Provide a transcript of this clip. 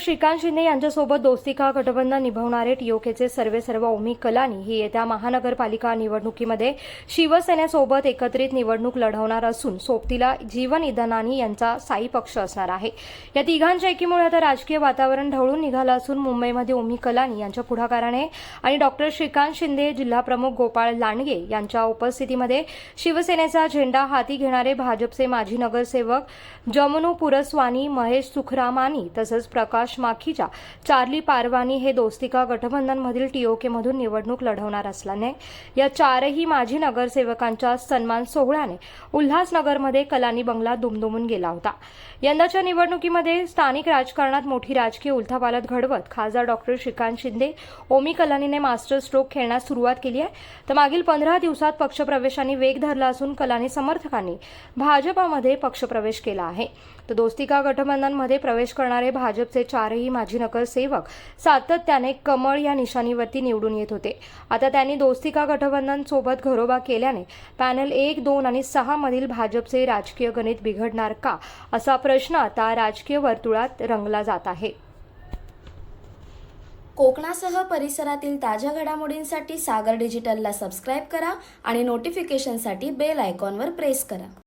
श्रीकांत शिंदे यांच्यासोबत दोस्ती का गठबंधन निभवणारे टीओकेचे सर्वे सर्व ओमी कलानी ही येत्या महानगरपालिका निवडणुकीमध्ये शिवसेनेसोबत एकत्रित निवडणूक लढवणार असून सोबतीला जीवन इदनानी यांचा साई पक्ष असणार आहे. या तिघांच्या एकीमुळे आता राजकीय वातावरण ढवळून निघालं असून मुंबईमध्ये ओमी कलानी यांच्या पुढाकाराने आणि डॉक्टर श्रीकांत शिंदे जिल्हाप्रमुख गोपाळ लांडगे यांच्या उपस्थितीमध्ये शिवसेनेचा झेंडा हाती घेणारे भाजपचे माजी नगरसेवक जमनू पुरस्वानी महेश सुखरामानी तसंच प्रकाश माखीजा चार्ली पारवानी हे दोस्तिका गठबंधनमधील टीओकेमधून निवडणूक लढवणार असल्याने या चारही माजी नगरसेवकांच्या सन्मान सोहळ्याने उल्हासनगरमध्ये कलानी बंगला दुमदुमून गेला होता. यंदाच्या निवडणुकीमध्ये स्थानिक राजकारणात मोठी राजकीय उलथापालत घडवत खासदार डॉक्टर श्रीकांत शिंदे ओमी कलानीने मास्टर स्ट्रोक खेळण्यास सुरुवात केली आहे. तर मागील पंधरा दिवसात पक्षप्रवेशांनी वेग धरला असून कलानी समर्थकांनी भाजपामध्ये पक्षप्रवेश केला आहे. तर दोस्तिका गठबंधनमध्ये प्रवेश करणारे भाजपचे चारही माजी नगरसेवक सातत्याने कमळ या निशाणीवरती निवडून येत होते. आता त्यांनी दोस्तिका गठबंधन सोबत घरोबा केल्याने पॅनल एक दोन आणि सहा मधील भाजपचे राजकीय गणित बिघडणार का असा प्रश्न आता राजकीय वर्तुळात रंगला जात आहे. कोकणासह परिसरातील ताज्या घडामोडींसाठी सागर डिजिटलला सबस्क्राईब करा आणि नोटिफिकेशनसाठी बेल आयकॉनवर प्रेस करा.